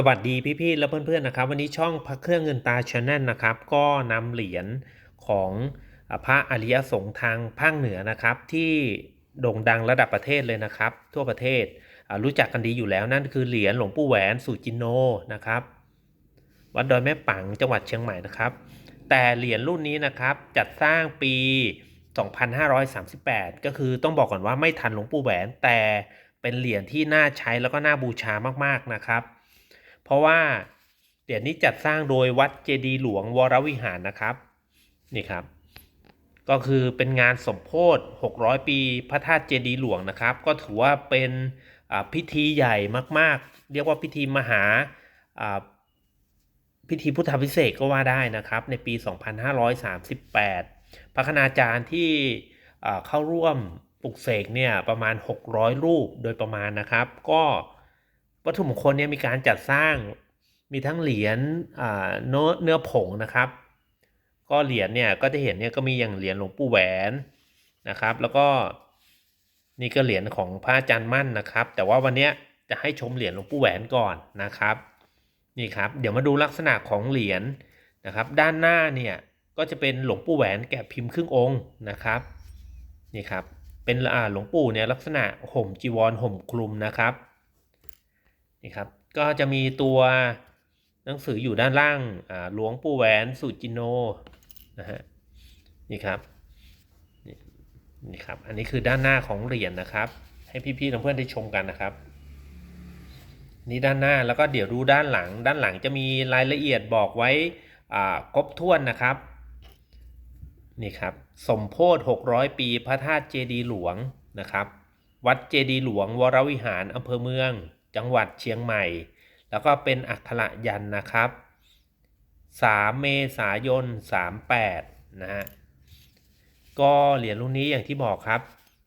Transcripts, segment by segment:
สวัสดีพี่ๆและเพื่อนๆนะครับ วันนี้ช่องพระเครื่องเงินตาชาแนลนะครับ ก็นำเหรียญของพระอริยสงฆ์ทางภาคเหนือนะครับ ที่โด่งดังระดับประเทศเลยนะครับ ทั่วประเทศรู้จักกันดีอยู่แล้วนั่นคือเหรียญหลวงปู่แหวนสุจินโนนะครับ วัดดอยแม่ปังจังหวัดเชียงใหม่นะครับ แต่เหรียญรุ่นนี้นะครับจัดสร้างปี 2538 ก็คือต้องบอกก่อนว่าไม่ทันหลวงปู่แหวนแต่เป็นเหรียญที่น่าใช้แล้วก็น่าบูชามากๆนะครับ เพราะว่าเหรียญนี้จัดสร้างโดยวัดเจดีย์หลวงวรวิหารนะครับนี่ครับ ก็คือเป็นงานสมโพธิ600 ปีพระธาตุเจดีย์หลวงนะครับ ก็ถือว่าเป็นพิธีใหญ่มากๆ เรียกว่าพิธีมหาพิธีพุทธพิเศษก็ว่าได้นะครับ ในปี 2538 พระคณาจารย์ที่เข้าร่วมปลุกเสกเนี่ยประมาณ 600 รูปโดยประมาณนะครับ ก็ วัตถุมงคลเนี่ยมีการจัดสร้างมีทั้งเหรียญเนื้อเนื้อผงนะครับ ก็เหรียญเนี่ยก็จะเห็นเนี่ยก็มีอย่างเหรียญหลวงปู่แหวนนะครับ แล้วก็นี่ก็เหรียญของพระอาจารย์มั่นนะครับ แต่ว่าวันนี้จะให้ชมเหรียญหลวงปู่แหวนก่อนนะครับนี่ครับ เดี๋ยวมาดูลักษณะของเหรียญนะครับ ด้านหน้าเนี่ยก็จะเป็นหลวงปู่แหวนแกะพิมพ์ครึ่งองค์นะครับนี่ครับเป็นหลวงปู่เนี่ยลักษณะห่มจีวรห่มคลุมนะครับ นี่ครับ ก็จะมีตัวหนังสืออยู่ด้านล่างหลวงปู่แหวนสุจินโนนะฮะนี่ครับนี่ครับ อันนี้คือด้านหน้าของเหรียญนะครับ ให้พี่ๆเพื่อนๆได้ชมกันนะครับ นี่ด้านหน้าแล้วก็เดี๋ยวดูด้านหลัง ด้านหลังจะมีรายละเอียดบอกไว้ครบถ้วนนะครับ นี่ครับ สมโพธิ600 ปีพระธาตุเจดีหลวงนะครับ วัดเจดีหลวงวรวิหารอำเภอเมือง จังหวัดเชียงใหม่ แล้วก็เป็นอักขระยันนะครับ 3 เมษายน 38 นะฮะ ก็เหรียญรุ่นนี้อย่างที่บอกครับ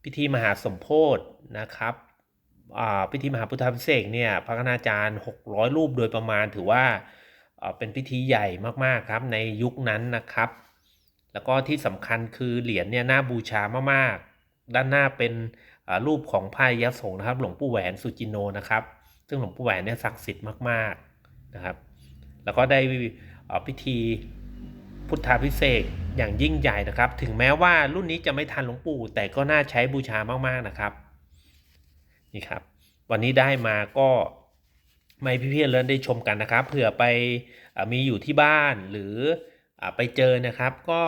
พิธีมหาสมโพธินะครับอ่าพิธีมหาพุทธพิเศษกเนี่ยพระคณาจารย์ 600 รูปโดยประมาณถือว่าเป็นพิธีใหญ่มากๆครับในยุคนั้นนะครับ แล้วก็ที่สำคัญคือเหรียญเนี่ยน่าบูชามากๆ ด้านหน้าเป็น รูปของพระยสงฆ์นะครับ หลวงปู่แหวนสุจินโนนะครับ ซึ่งหลวงปู่แหวนเนี่ยศักดิ์สิทธิ์มากๆนะครับ แล้วก็ได้พิธีพุทธาพิเศษอย่างยิ่งใหญ่นะครับ ถึงแม้ว่ารุ่นนี้จะไม่ทันหลวงปู่ แต่ก็น่าใช้บูชามากๆนะครับนี่ครับ วันนี้ได้มาก็ไม่พี่ๆเลินได้ชมกันนะครับเผื่อไปอมีอยู่ที่บ้านหรืออไปเจอนะครับ ก็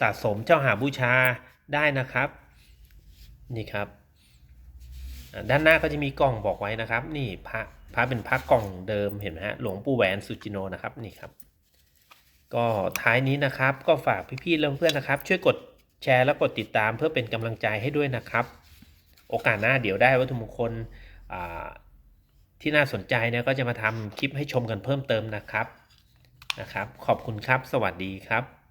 สะสมเจ้าหาบูชาได้นะครับ นี่ครับ ด้านหน้าก็จะมีกล่องบอกไว้นะครับ นี่พระพระเป็นพระกล่องเดิมเห็นไหมฮะหลวงปู่แหวนสุจิโนนะครับนี่ครับ ก็ท้ายนี้นะครับ ก็ฝากพี่ๆและเพื่อนๆนะครับ ช่วยกดแชร์และกดติดตามเพื่อเป็นกำลังใจให้ด้วยนะครับ โอกาสหน้าเดี๋ยวได้วัตถุมงคลที่น่าสนใจเนี่ยก็จะมาทำคลิปให้ชมกันเพิ่มเติมนะครับนะครับ ขอบคุณครับ สวัสดีครับ